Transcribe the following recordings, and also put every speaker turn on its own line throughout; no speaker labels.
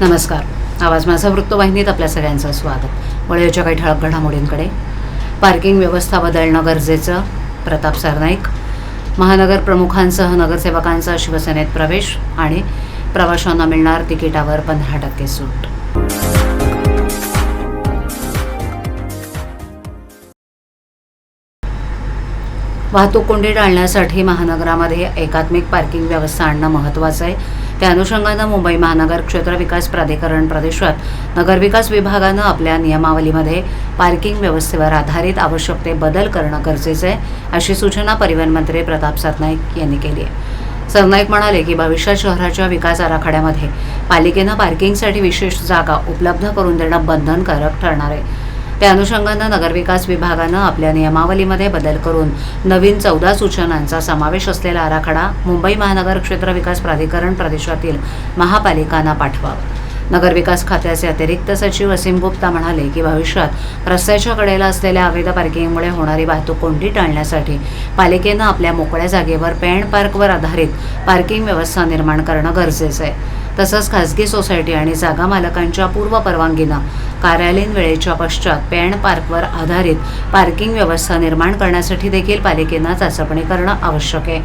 नमस्कार. आवाज माझा वृत्तवाहिनीत आपल्या सगळ्यांचं स्वागत. वळेच्या काही ठळक घडामोडींकडे. पार्किंग व्यवस्था बदलणं गरजेचं. प्रताप सरनाईक महानगर प्रमुखांसह नगरसेवकांचा शिवसेनेत प्रवेश आणि प्रवाशांना मिळणार तिकिटावर पंधरा टक्के सूट. वाहतूक कोंडी टाळण्यासाठी महानगरामध्ये एकात्मिक पार्किंग व्यवस्था आणणं महत्त्वाचं आहे. त्या अनुषंगानं मुंबई महानगर क्षेत्र विकास प्राधिकरण प्रदेशात नगरविकास विभागानं आपल्या नियमावलीमध्ये पार्किंग व्यवस्थेवर आधारित आवश्यक ते बदल करणं गरजेचं आहे अशी सूचना परिवहन मंत्री प्रताप सरनाईक यांनी केली आहे. सरनाईक म्हणाले की भविष्यात शहराच्या विकास आराखड्यामध्ये पालिकेनं पार्किंगसाठी विशेष जागा उपलब्ध करून देणं बंधनकारक ठरणार आहे. त्या अनुषंगानं नगरविकास विभागानं आपल्या नियमावलीमध्ये बदल करून नवीन चौदा सूचनांचा समावेश असलेला आराखडा मुंबई महानगर क्षेत्र विकास प्राधिकरण प्रदेशातील महापालिकांना पाठवावा. नगरविकास खात्याचे अतिरिक्त सचिव असीम गुप्ता म्हणाले की भविष्यात रस्त्याच्या कडेला असलेल्या अवैध पार्किंगमुळे होणारी वाहतूक कोंडी टाळण्यासाठी पालिकेनं आपल्या मोकळ्या जागेवर पेण पार्कवर आधारित पार्किंग व्यवस्था निर्माण करणं गरजेचं आहे. तसंच खासगी सोसायटी आणि जागा मालकांच्या पूर्व परवानगीनं कार्यालयीन वेळेच्या पश्चात पॅन पार्कवर आधारित पार्किंग व्यवस्था निर्माण करण्यासाठी देखील पालिकेनं चाचपणी करणं आवश्यक आहे.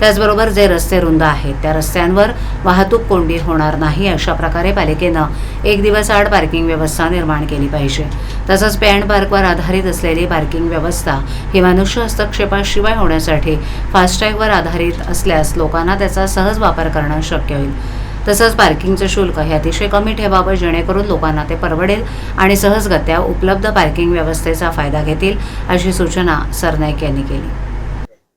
त्याचबरोबर जे रस्ते रुंद आहेत त्या रस्त्यांवर वाहतूक कोंडी होणार नाही अशा प्रकारे पालिकेनं एक दिवस आड पार्किंग व्यवस्था निर्माण केली पाहिजे. तसंच पॅन पार्कवर आधारित असलेली पार्किंग व्यवस्था ही मनुष्य हस्तक्षेपाशिवाय होण्यासाठी फास्टॅगवर आधारित असल्यास लोकांना त्याचा सहज वापर करणं शक्य होईल. तसंच पार्किंगचं शुल्क हे अतिशय कमी ठेवावं जेणेकरून लोकांना ते परवडेल आणि सहजगत्या उपलब्ध पार्किंग व्यवस्थेचा फायदा घेतील अशी सूचना सरनाईक यांनी केली.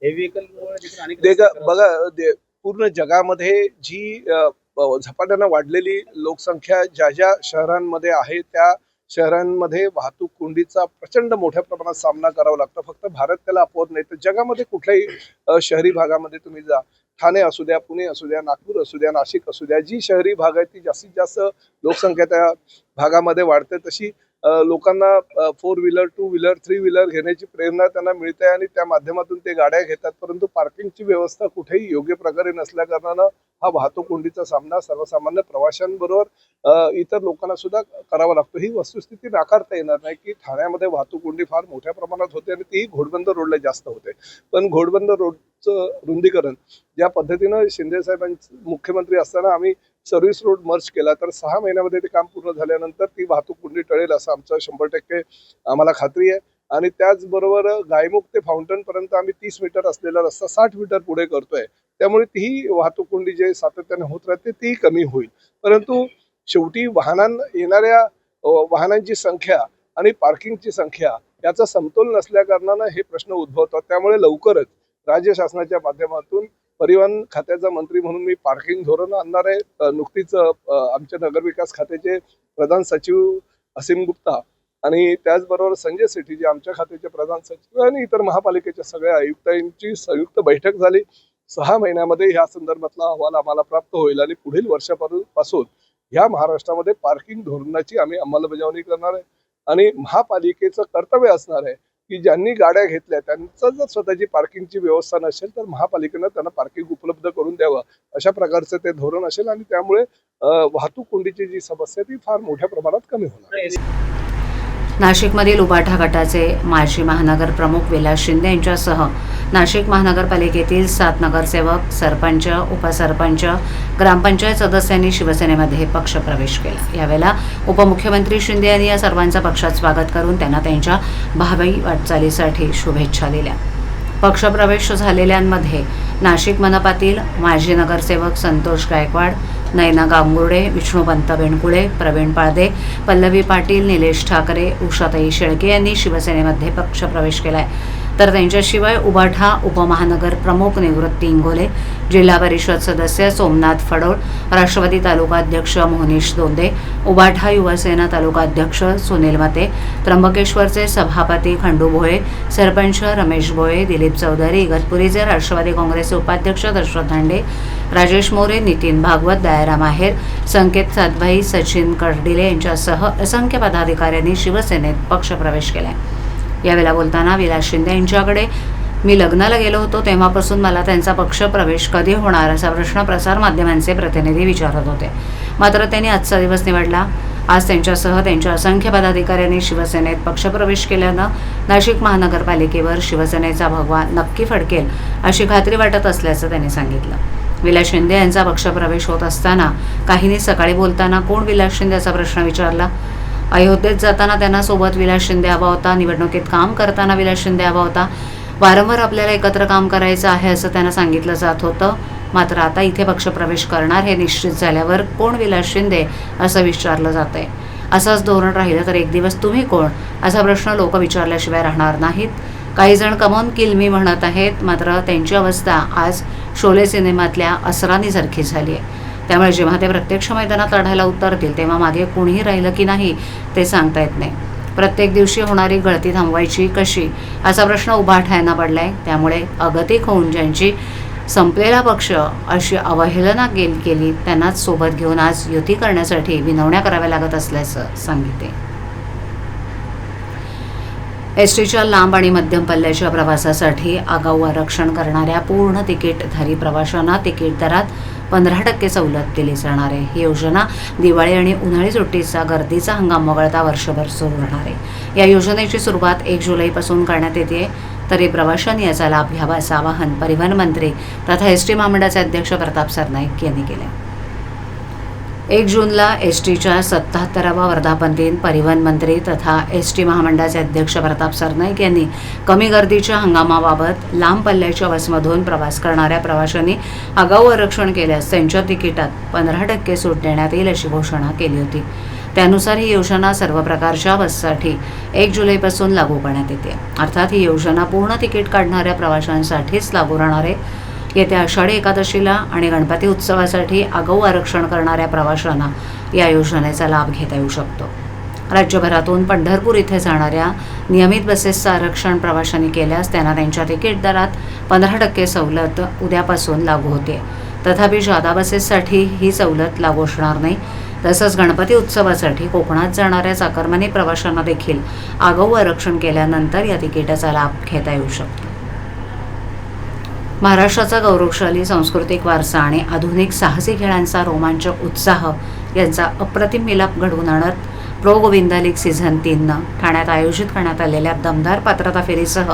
हे
बघा पूर्ण जगामध्ये जी झपाट्यानं वाढलेली लोकसंख्या ज्या ज्या शहरांमध्ये आहे त्या शहरांमध्ये वाहतूक कोंडीचा प्रचंड मोठ्या प्रमाणात सामना करावा लागतो. फक्त भारत त्याला अपवत नाही तर जगामध्ये कुठल्याही शहरी भागामध्ये तुम्ही जा. ठाणे असू द्या पुणे असू द्या नागपूर असू द्या नाशिक असू द्या जी शहरी भाग आहे ती जास्तीत जास्त लोकसंख्या त्या भागामध्ये वाढते तशी लोकांना four wheeler two wheeler three wheeler घेण्याची प्रेरणा त्यांना मिळते आणि त्या माध्यमातून ते गाड्या घेतात. परंतु पार्किंगची व्यवस्था कुठेही योग्य प्रकारे नसल्या कारणानं हा वाहतूक कोंडीचा सामना सर्वसामान्य प्रवाशांबरोबर इतर लोकांना सुद्धा करावा लागतो. ही वस्तुस्थिती नाकारता येणार नाही की ठाण्यामध्ये वाहतूक कोंडी फार मोठ्या प्रमाणात होते आणि तीही घोडबंदर रोडला जास्त होते. पण घोडबंदर रोडचं रुंदीकरण ज्या पद्धतीनं शिंदे साहेबांचे मुख्यमंत्री असताना आम्ही सर्व्हिस रोड मर्ज केला तर सहा महिन्यामध्ये ते काम पूर्ण झाल्यानंतर ती वाहतूक कुंडी टळेल असं आमचं शंभर टक्के आम्हाला खात्री आहे. आणि त्याचबरोबर गायमुख ते फाउंटन पर्यंत आम्ही तीस मीटर असलेला रस्ता साठ मीटर पुढे करतोय. त्यामुळे तीही वाहतूक कोंडी जे सातत्याने होत राहते तीही कमी होईल. परंतु शेवटी वाहनां येणाऱ्या वाहनांची संख्या आणि पार्किंगची संख्या याचा समतोल नसल्या कारणानं हे प्रश्न उद्भवतात. त्यामुळे लवकरच राज्य शासनाच्या माध्यमातून परिवहन खात्याचा मंत्री म्हणून मी पार्किंग धोरण आणणार आहे. नुकतीच आमच्या नगरविकास खात्याचे प्रधान सचिव असीम गुप्ता आणि त्याचबरोबर संजय सेठी जे आमच्या खात्याचे प्रधान सचिव आणि इतर महापालिकेच्या सगळ्या आयुक्तांची संयुक्त बैठक झाली. सहा महिन्यामध्ये ह्या संदर्भातला अहवाल आम्हाला प्राप्त होईल आणि पुढील वर्षापासून ह्या महाराष्ट्रामध्ये पार्किंग धोरणाची आम्ही अंमलबजावणी करणार आहे. आणि महापालिकेचं कर्तव्य असणार आहे की ज्यांनी गाड्या घेतल्या त्यांचं जर स्वतःची पार्किंगची व्यवस्था नसेल तर महापालिकेनं त्यांना पार्किंग उपलब्ध करून द्यावं. अशा प्रकारचं ते धोरण असेल आणि त्यामुळे वाहतूक कोंडीची जी समस्या आहे ती फार मोठ्या प्रमाणात कमी होणार
नाशिकमधील उबाठा गटाचे माजी महानगर प्रमुख विलास शिंदे यांच्यासह नाशिक महानगरपालिकेतील सात नगरसेवक सरपंच उपसरपंच ग्रामपंचायत सदस्यांनी शिवसेनेमध्ये पक्षप्रवेश केला. यावेळेला उपमुख्यमंत्री शिंदे यांनी या सर्वांचं पक्षात स्वागत करून त्यांना त्यांच्या भावी वाटचालीसाठी शुभेच्छा दिल्या. पक्षप्रवेश झालेल्यांमध्ये नाशिक मनपातील माजी नगरसेवक संतोष गायकवाड नयना गांगुर्डे विष्णुपंत बेणकुळे प्रवीण पाळदे पल्लवी पाटील निलेश ठाकरे उषाताई शेळके यांनी शिवसेनेमध्ये पक्षप्रवेश आहे तर त्यांच्याशिवाय उबाठा उपमहानगर प्रमुख निवृत्ती इंगोले जिल्हा परिषद सदस्य सोमनाथ फडोळ राष्ट्रवादी तालुका अध्यक्ष मोहनीश दोंदे उबाठा युवासेना तालुकाध्यक्ष सुनील मते त्र्यंबकेश्वरचे सभापती खंडू भोये सरपंच रमेश भोये दिलीप चौधरी इगतपुरीचे राष्ट्रवादी काँग्रेसचे उपाध्यक्ष दशरथ धांडे राजेश मोरे नितीन भागवत दयाराम आहेर संकेत सातभाई सचिन कर्डिले यांच्यासह असंख्य पदाधिकाऱ्यांनी शिवसेनेत पक्षप्रवेश आहे यावेळेला बोलताना विलास शिंदे यांच्याकडे मी लग्नाला गेलो होतो तेव्हापासून मला त्यांचा पक्ष प्रवेश कधी होणार असा प्रश्न प्रसारमाध्यमांचे प्रतिनिधी विचारत होते. मात्र त्यांनी आजचा दिवस निवडला. आज त्यांच्यासह त्यांच्या असंख्य पदाधिकाऱ्यांनी शिवसेनेत पक्षप्रवेश केल्यानं नाशिक महानगरपालिकेवर शिवसेनेचा भगवा नक्की फडकेल अशी खात्री वाटत असल्याचं त्यांनी सांगितलं. विलास शिंदे यांचा पक्षप्रवेश होत असताना काहींनी सकाळी बोलताना कोण विलास शिंदेचा प्रश्न विचारला? अयोध्येत जाताना त्यांना सोबत विलास शिंदे हवा होता. निवडणुकीत काम करताना विलास शिंदे हवा होता. वारंवार आपल्याला एकत्र काम करायचं आहे असं त्यांना सांगितलं जात होतं. मात्र आता इथे पक्षप्रवेश करणार हे निश्चित झाल्यावर कोण विलास शिंदे असं विचारलं जात आहे असंच धोरण राहिलं तर एक दिवस तुम्ही कोण? असा प्रश्न लोक विचारल्याशिवाय राहणार नाहीत. काही जण कमॉन किल मी म्हणत आहेत मात्र त्यांची अवस्था आज शोले सिनेमातल्या असरानीसारखी झाली आहे त्यामुळे जेव्हा ते प्रत्यक्ष मैदानात लढायला उतरतील तेव्हा मागे कुणीही राहिलं की नाही ते सांगता येत नाही. प्रत्येक दिवशी होणारी गळती थांबवायची कशी असा प्रश्न उभा ठायना पडलाय. त्यामुळे अगतिक होऊन ज्यांची संपलेला पक्ष अशी अवहेलना गेल केली त्यांनाच सोबत घेऊन आज युती करण्यासाठी विनवण्या कराव्या लागत असल्याचं सांगितले. एस टीच्या लांब आणि मध्यम पल्ल्याच्या प्रवासासाठी आगाऊ आरक्षण करणाऱ्या पूर्ण तिकीटधारी प्रवाशांना तिकीट दरात पंधरा टक्के सवलत दिली जाणार आहे. ही योजना दिवाळी आणि उन्हाळी सुट्टीचा गर्दीचा हंगाम वगळता वर्षभर सुरू राहणार आहे. या योजनेची सुरुवात एक जुलैपासून करण्यात येते. तरी प्रवाशांनी याचा लाभ घ्यावा असं आवाहन परिवहन मंत्री तथा एस टी महामंडळाचे अध्यक्ष प्रताप सरनाईक यांनी केले. एक जूनला एस टीच्या सत्याहत्तरावा वर्धापन दिन परिवहन मंत्री तथा एस टी महामंडळाचे अध्यक्ष प्रताप सरनाईक यांनी कमी गर्दीच्या हंगामाबाबत लांब पल्ल्याच्या बसमधून प्रवास करणाऱ्या प्रवाशांनी आगाऊ आरक्षण केल्यास त्यांच्या तिकिटात पंधरा टक्के सूट देण्यात येईल अशी घोषणा केली होती. त्यानुसार ही योजना सर्व प्रकारच्या बससाठी एक जुलैपासून लागू करण्यात येते. अर्थात ही योजना पूर्ण तिकीट काढणाऱ्या प्रवाशांसाठीच लागू राहणार आहे येत्या आषाढी एकादशीला आणि गणपती उत्सवासाठी आगाऊ आरक्षण करणाऱ्या प्रवाशांना या योजनेचा लाभ घेता येऊ शकतो. राज्यभरातून पंढरपूर इथे जाणाऱ्या नियमित बसेसचं आरक्षण प्रवाशांनी केल्यास त्यांना त्यांच्या तिकीट दरात पंधरा टक्के सवलत उद्यापासून लागू होते. तथापि जादा बसेससाठी ही सवलत लागू असणार नाही. तसंच गणपती उत्सवासाठी कोकणात जाणाऱ्या चाकरमानी प्रवाशांना देखील आगाऊ आरक्षण केल्यानंतर या तिकिटाचा लाभ घेता येऊ शकतो. महाराष्ट्राचा गौरवशाली सांस्कृतिक वारसा आणि आधुनिक साहसी खेळांचा रोमांचक उत्साह यांचा अप्रतिम मिलाप घडवून आणत प्रो गोविंदा लीग सीझन तीननं ठाण्यात आयोजित करण्यात आलेल्या दमदार पात्रता फेरीसह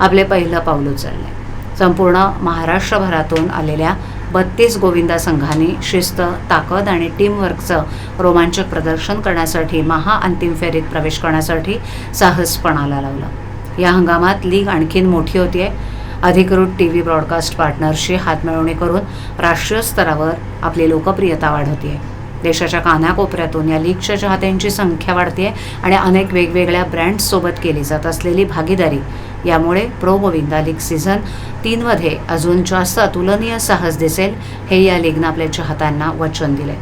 आपले पहिलं पाऊल उचलले. संपूर्ण महाराष्ट्रभरातून आलेल्या बत्तीस गोविंदा संघांनी शिस्त ताकद आणि टीमवर्कचं रोमांचक प्रदर्शन करण्यासाठी महाअंतिम फेरीत प्रवेश करण्यासाठी साहसपणाला लावलं. या हंगामात लीग आणखीन मोठी होतीये. अधिकृत टी व्ही ब्रॉडकास्ट पार्टनरशी हातमिळवणी करून राष्ट्रीय स्तरावर आपली लोकप्रियता वाढवते देशाच्या कानाकोपऱ्यातून या लीगच्या चाहत्यांची संख्या वाढते आणि अनेक वेगवेगळ्या ब्रँड्ससोबत केली जात असलेली भागीदारी. यामुळे प्रो गोविंदा लीग सीझन तीनमध्ये अजून जास्त अतुलनीय साहस दिसेल हे या लीगनं आपल्या चाहत्यांना वचन दिले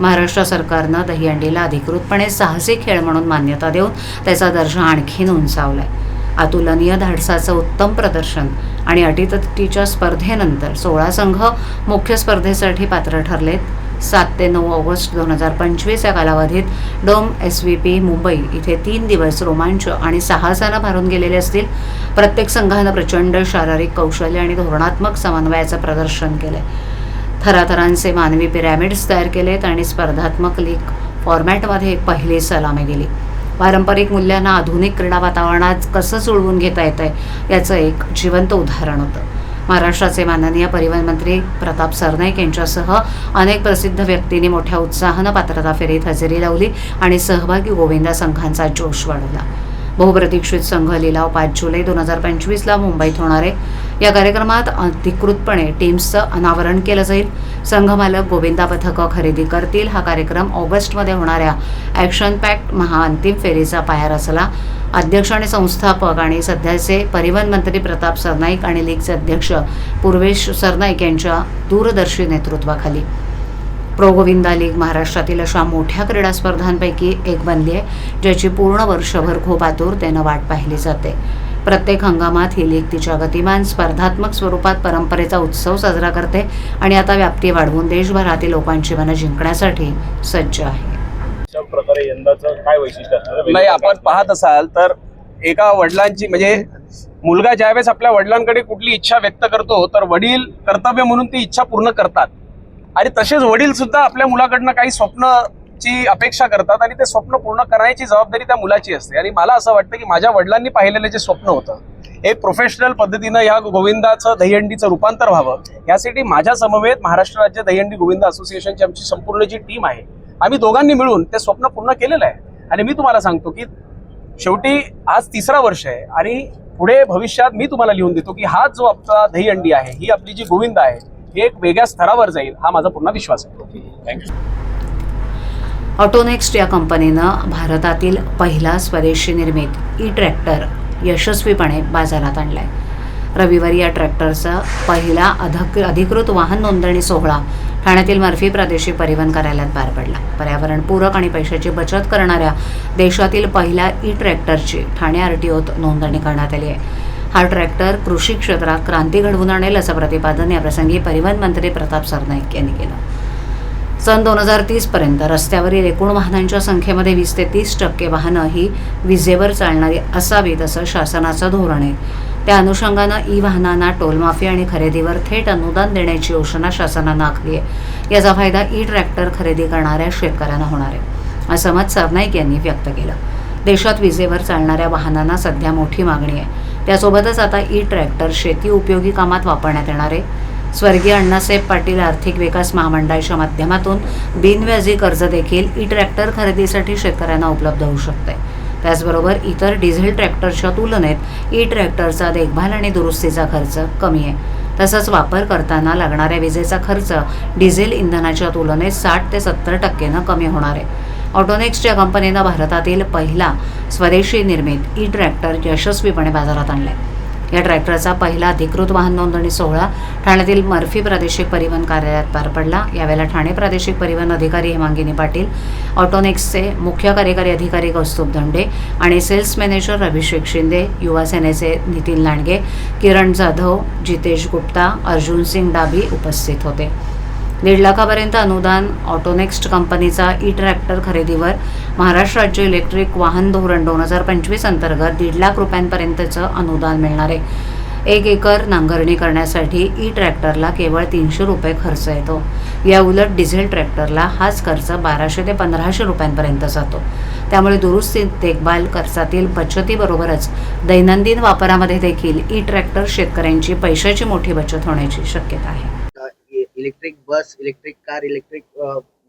महाराष्ट्र सरकारनं दहीहंडीला अधिकृतपणे साहसी खेळ म्हणून मान्यता देऊन त्याचा दर्जा आणखीन उंचावला आहे अतुलनीय धाडसाचं उत्तम प्रदर्शन आणि अटीतटीच्या स्पर्धेनंतर सोळा संघ मुख्य स्पर्धेसाठी पात्र ठरलेत. सात ते नऊ ऑगस्ट दोन हजार पंचवीस या कालावधीत dome S V P Mumbai इथे तीन दिवस रोमांच आणि साहसानं भरून गेलेले असतील. प्रत्येक संघानं प्रचंड शारीरिक कौशल्य आणि धोरणात्मक समन्वयाचं प्रदर्शन केलंय. थराथरांचे मानवी पिरॅमिड्स तयार केलेत आणि स्पर्धात्मक लीग फॉर्मॅटमध्ये एक पहिली सलामी गेली. पारंपरिक मूल्यांना आधुनिक क्रीडा वातावरणात कसं जुळवून घेता येतं आहे याचं एक जिवंत उदाहरण होतं. महाराष्ट्राचे माननीय परिवहन मंत्री प्रताप सरनाईक यांच्यासह अनेक प्रसिद्ध व्यक्तींनी मोठ्या उत्साहानं पात्रता फेरीत हजेरी लावली आणि सहभागी गोविंदा संघांचा जोश वाढवला. बहुप्रतीक्षित संघ लिलाव पाच जुलै दोन हजार पंचवीसला मुंबईत होणार आहे. या कार्यक्रमात अधिकृतपणे टीम्सचं अनावरण केलं जाईल. संघमालक गोविंदा पथकं खरेदी करतील. हा कार्यक्रम ऑगस्टमध्ये होणाऱ्या ॲक्शन पॅक्ट महाअंतिम फेरीचा पाया रचला. अध्यक्ष आणि संस्थापक आणि सध्याचे परिवहन मंत्री प्रताप सरनाईक आणि लीगचे अध्यक्ष पूर्वेश सरनाईक यांच्या दूरदर्शी नेतृत्वाखाली. प्रो गोविंदा लीग महाराष्ट्रातील अशा मोठ्या क्रीडा स्पर्धांपैकी एक बनली आहे ज्याची पूर्ण वर्षभर खूप आतुरतेनं वाट पाहिली जाते. प्रत्येक हंगामात ही लीग तिच्या गतिमान स्पर्धात्मक स्वरूपात परंपरेचा उत्सव साजरा करते आणि आता व्याप्ती वाढवून देशभरातील लोकांची मनं जिंकण्यासाठी सज्ज आहे.
अशा प्रकारे यंदाचं काय वैशिष्ट्य असणार
नाही आपण पाहत असाल तर एका वडिलांची म्हणजे मुलगा ज्यावेळेस आपल्या वडिलांकडे कुठली इच्छा व्यक्त करतो तर वडील कर्तव्य म्हणून ती इच्छा पूर्ण करतात. आणि तसेच वडील सुद्धा आपल्या मुलाकडनं काही ची अपेक्षा करतात आणि ते स्वप्न पूर्ण करण्याची जबाबदारी त्या मुलाची असते. आणि मला असं वाटतं की माझ्या वडिलांनी पाहिलेलं जे स्वप्न होतं हे प्रोफेशनल पद्धतीनं या गोविंदाचं दहीहंडीचं रूपांतर व्हावं. यासाठी माझ्या समवेत महाराष्ट्र राज्य दहीहंडी गोविंद असोसिएशनची आमची संपूर्ण जी टीम आहे आम्ही दोघांनी मिळून ते स्वप्न पूर्ण केलेलं आहे. आणि मी तुम्हाला सांगतो की शेवटी आज तिसरा वर्ष आहे आणि पुढे भविष्यात मी तुम्हाला लिहून देतो की हा जो आपला दहीहंडी आहे ही आपली जी गोविंद आहे ही एक वेगळ्या स्तरावर जाईल हा माझा पूर्ण विश्वास आहे.
थँक्यू
ऑटोनेक्स्ट या कंपनीनं भारतातील पहिला स्वदेशी निर्मित ई ट्रॅक्टर यशस्वीपणे बाजारात आणलाय. रविवारी या ट्रॅक्टरचा पहिला अधक अधिकृत वाहन नोंदणी सोहळा ठाण्यातील मर्फी प्रादेशिक परिवहन कार्यालयात पार पडला. पर्यावरणपूरक आणि पैशाची बचत करणाऱ्या देशातील पहिल्या ई ट्रॅक्टरची ठाणे आर टी ओत नोंदणी करण्यात आली आहे. हा ट्रॅक्टर कृषी क्षेत्रात क्रांती घडवून आणेल असं प्रतिपादन याप्रसंगी परिवहन मंत्री प्रताप सरनाईक यांनी केलं. सन दोन हजार तीसपर्यंत रस्त्यावरील एकूण वाहनांच्या संख्येमध्ये वीस ते तीस टक्के वाहनं ही विजेवर चालणारी असावीत असं शासनाचं धोरण आहे. त्या अनुषंगानं ई वाहनांना टोलमाफी आणि खरेदीवर थेट अनुदान देण्याची योजना शासनानं आखली आहे. याचा फायदा ई ट्रॅक्टर खरेदी करणाऱ्या शेतकऱ्यांना होणार आहे असं मत सरनाईक यांनी व्यक्त केलं. देशात विजेवर चालणाऱ्या वाहनांना सध्या मोठी मागणी आहे. त्यासोबतच आता ई ट्रॅक्टर शेती उपयोगी कामात वापरण्यात येणार आहे. स्वर्गीय अण्णासाहेब पाटील आर्थिक विकास महामंडळाच्या माध्यमातून बिनव्याजी कर्ज देखील ई ट्रॅक्टर खरेदीसाठी शेतकऱ्यांना उपलब्ध होऊ शकते. त्याचबरोबर इतर डिझेल ट्रॅक्टरच्या तुलनेत ई ट्रॅक्टरचा देखभाल आणि दुरुस्तीचा खर्च कमी आहे. तसंच वापर करताना लागणाऱ्या विजेचा खर्च डिझेल इंधनाच्या तुलनेत साठ ते सत्तर टक्केनं कमी होणार आहे. ऑटोनेक्सच्या कंपनीनं भारतातील पहिला स्वदेशी निर्मित ई ट्रॅक्टर यशस्वीपणे बाजारात आणलाय. या ट्रॅक्टरचा पहिला अधिकृत वाहन नोंदणी सोहळा ठाण्यातील मर्फी प्रादेशिक परिवहन कार्यालयात पार पडला. यावेळेला ठाणे प्रादेशिक परिवहन अधिकारी हेमांगिनी पाटील ऑटोनेक्सचे मुख्य कार्यकारी अधिकारी कौस्तुभ धंडे आणि सेल्स मॅनेजर अभिषेक शिंदे युवा सेनेचे नितीन लांडगे किरण जाधव जितेश गुप्ता अर्जुन सिंग डाबी उपस्थित होते. दीड लाखापर्यंत अनुदान ऑटोनेक्स्ट कंपनीचा ई ट्रॅक्टर खरेदीवर महाराष्ट्र राज्य इलेक्ट्रिक वाहन धोरण दोन हजार पंचवीस अंतर्गत दीड लाख रुपयांपर्यंतचं अनुदान मिळणार आहे. एक एकर नांगरणी करण्यासाठी ई ट्रॅक्टरला केवळ तीनशे रुपये खर्च येतो. या उलट डिझेल ट्रॅक्टरला हाच खर्च बाराशे ते पंधराशे रुपयांपर्यंत जातो. त्यामुळे दुरुस्ती देखभाल खर्चातील बचतीबरोबरच दैनंदिन वापरामध्ये देखील ई ट्रॅक्टर शेतकऱ्यांची पैशाची मोठी बचत होण्याची शक्यता आहे.
Electric bus electric car electric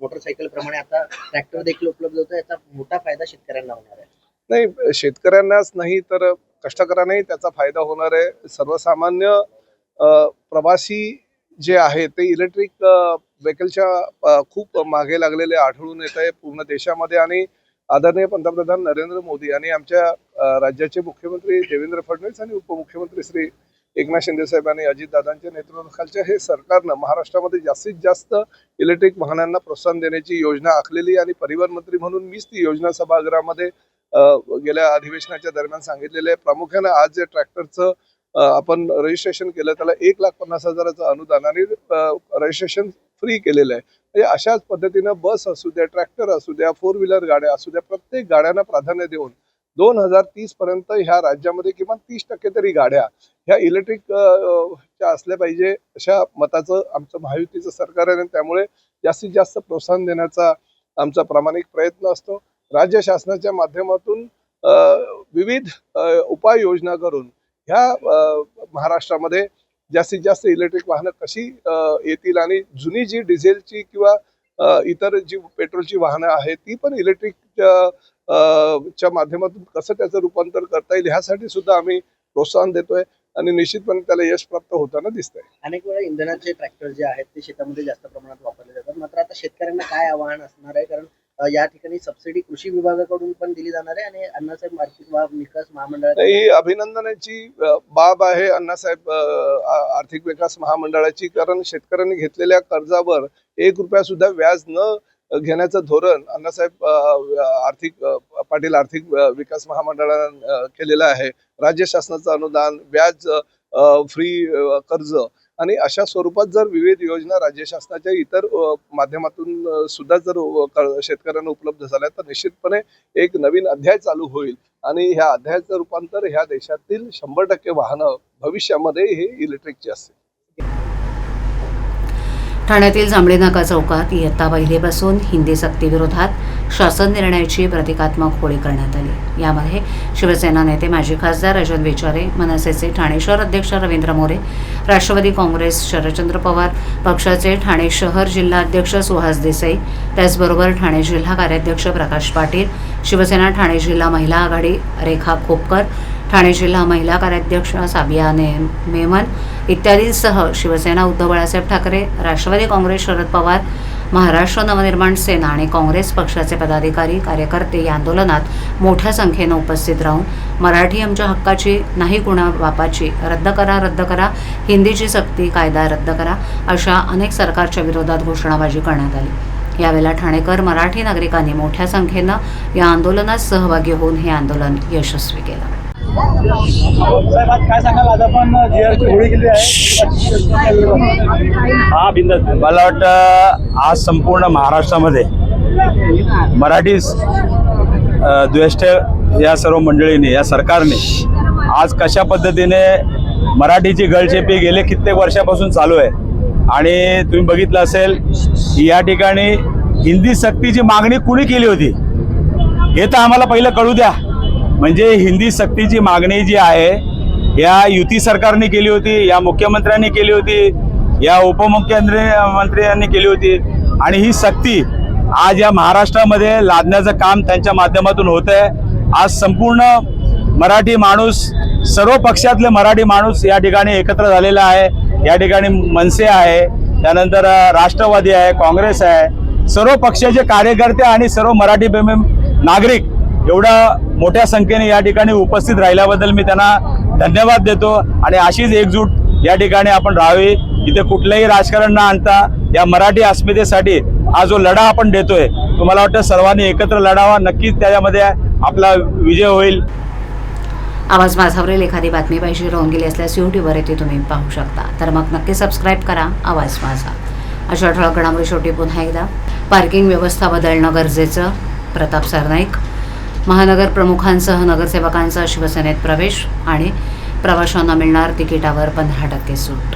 motorcycle प्रमाणे आता ट्रॅक्टर देखील उपलब्ध होतो याचा मोठा फायदा शेतकऱ्यांना होणार आहे.
नाही शेतकऱ्यांनाच नाही तर कष्टकऱ्यांनाही त्याचा फायदा होणार आहे. सर्वसामान्य प्रवासी जे आहे ते इलेक्ट्रिक व्हेकलच्या खूप मागे लागलेले आढळून येत आहे पूर्ण देशामध्ये. आणि आदरणीय पंतप्रधान नरेंद्र मोदी आणि आमच्या राज्याचे मुख्यमंत्री देवेंद्र फडणवीस आणि उपमुख्यमंत्री श्री एकनाथ शिंदे साहेब आणि अजितदादांच्या नेतृत्वाखालच्या हे सरकारनं महाराष्ट्रामध्ये जास्तीत जास्त इलेक्ट्रिक वाहनांना प्रोत्साहन देण्याची योजना आखलेली आणि परिवहन मंत्री म्हणून मीच ती योजना सभागृहामध्ये गेल्या अधिवेशनाच्या दरम्यान सांगितलेले आहे. प्रामुख्यानं आज जे ट्रॅक्टरचं आपण रजिस्ट्रेशन केलं त्याला एक लाख पन्नास हजाराचं अनुदान आणि रजिस्ट्रेशन फ्री केलेलं आहे. म्हणजे अशाच पद्धतीनं बस असू द्या ट्रॅक्टर असू द्या फोर व्हीलर गाड्या असू द्या प्रत्येक गाड्यांना प्राधान्य देऊन दोन हजार तीस पर्यंत ह्या राज्यामध्ये किमान तीस टक्के तरी गाड्या ह्या इलेक्ट्रिक च्या असल्या पाहिजे अशा मताचं आमचं महायुतीचं सरकार आहे आणि त्यामुळे जास्तीत जास्त प्रोत्साहन देण्याचा आमचा प्रामाणिक प्रयत्न असतो. राज्य शासनाच्या माध्यमातून विविध उपाययोजना करून ह्या महाराष्ट्रामध्ये जास्तीत जास्त इलेक्ट्रिक वाहनं कशी येतील आणि जुनी जी डिझेलची किंवा इतर जी पेट्रोलची वाहनं आहेत ती पण इलेक्ट्रिक च्या माध्यमातून कसं त्याचं रूपांतर करता येईल ह्यासाठी सुद्धा आम्ही प्रोत्साहन देतोय आणि निश्चितपणे त्याला यश प्राप्त होताना दिसतंय.
अनेक वेळा इंधनाचे ट्रॅक्टर जे आहेत ते शेतामध्ये जास्त प्रमाणात वापरले जातात. मात्र आता शेतकऱ्यांना काय आव्हान असणार आहे? कारण या ठिकाणी सबसिडी कृषी विभागाकडून पण दिली जाणार आहे आणि अण्णासाहेब आर्थिक वा- विकास महामंडळ
ही अभिनंदनाची बाब आहे अण्णासाहेब आर्थिक विकास महामंडळाची. कारण शेतकऱ्यांनी घेतलेल्या कर्जावर एक रुपया सुद्धा व्याज न घेण्याचं धोरण अण्णासाहेब आर्थिक पाटील आर्थिक विकास महामंडळानं केलेलं आहे. राज्य शासनाचं अनुदान व्याज फ्री कर्ज आणि अशा स्वरूपात जर विविध योजना राज्य शासनाच्या इतर माध्यमातून सुद्धा जर शेतकऱ्यांना उपलब्ध झाल्या तर निश्चितपणे एक नवीन अध्याय चालू होईल. आणि ह्या अध्यायाचं रूपांतर ह्या देशातील शंभर टक्के वाहनं भविष्यामध्ये हे इलेक्ट्रिकची असतील.
ठाण्यातील जांभळेनाका चौकात इयत्ता पहिलीपासून हिंदी सक्तीविरोधात शासन निर्णयाची प्रतिकात्मक होळी करण्यात आली. यामध्ये शिवसेना नेते माजी खासदार अजन विचारे मनसेचे ठाणे शहर अध्यक्ष रवींद्र मोरे राष्ट्रवादी काँग्रेस शरदचंद्र पवार पक्षाचे ठाणे शहर जिल्हा अध्यक्ष सुहास देसाई त्याचबरोबर ठाणे जिल्हा कार्याध्यक्ष प्रकाश पाटील शिवसेना ठाणे जिल्हा महिला आघाडी रेखा खोपकर ठाणे जिल्हा महिला कार्याध्यक्ष साबिया ने मेमन इत्यादींसह शिवसेना उद्धव बाळासाहेब ठाकरे राष्ट्रवादी काँग्रेस शरद पवार महाराष्ट्र नवनिर्माण सेना आणि काँग्रेस पक्षाचे पदाधिकारी कार्यकर्ते या आंदोलनात मोठ्या संख्येनं उपस्थित राहून मराठी आमच्या हक्काची नाही कुणा बापाची रद्द करा रद्द करा हिंदीची सक्ती कायदा रद्द करा अशा अनेक सरकारच्या विरोधात घोषणाबाजी करण्यात आली. यावेळेला ठाणेकर मराठी नागरिकांनी मोठ्या संख्येनं या आंदोलनात सहभागी होऊन हे आंदोलन यशस्वी केलं.
साहेब आज काय सांगाल? आज आपण होळी केली आहे.
हा बिंदास
मला वाटतं आज संपूर्ण महाराष्ट्रामध्ये मराठी द्वेष्ट या सर्व मंडळींनी या सरकारने आज कशा पद्धतीने मराठीची गळचेपी गेले कित्येक वर्षापासून चालू आहे. आणि तुम्ही बघितलं असेल या ठिकाणी हिंदी सक्तीची मागणी कुणी केली होती? हे तर आम्हाला पहिलं कळू द्या. म्हणजे हिंदी सक्तीची मागणी जी आहे या युती सरकारने केली होती या मुख्यमंत्र्यांनी केली होती या उपमुख्यमंत्री मंत्र्यांनी केली होती. आणि ही सक्ती आज या महाराष्ट्रामध्ये लादण्याचं काम त्यांच्या माध्यमातून होत आहे आज संपूर्ण मराठी माणूस सर्व पक्षातले मराठी माणूस या ठिकाणी एकत्र झालेला आहे. या ठिकाणी मनसे आहे त्यानंतर राष्ट्रवादी आहे काँग्रेस आहे. सर्व पक्षाचे कार्यकर्ते आणि सर्व मराठी प्रेमी नागरिक एवढ्या मोठ्या संख्येने या ठिकाणी उपस्थित राहिल्याबद्दल मी त्यांना धन्यवाद देतो आणि अशीच एकजूट या ठिकाणी आपण राहावी. इथे कुठलंही राजकारण न आणता या मराठी अस्मितेसाठी हा जो लढा आपण देतोय तुम्हाला वाटतं सर्वांनी एकत्र लढावा? नक्कीच त्याच्यामध्ये आपला विजय होईल.
आवाज माझावरील एखादी बातमी पाहिजे राहून गेली असल्यास यूट्यूबवर येथे तुम्ही पाहू शकता. तर मग नक्की सबस्क्राईब करा. आवाज माझा. अशा ठळक घडामोडी शेवटी पुन्हा एकदा. पार्किंग व्यवस्था बदलणं गरजेचं. प्रताप सरनाईक. महानगर प्रमुखांसह नगरसेवकांचा शिवसेनेत प्रवेश आणि प्रवाशांना मिळणार तिकिटावर पंधरा टक्के सूट.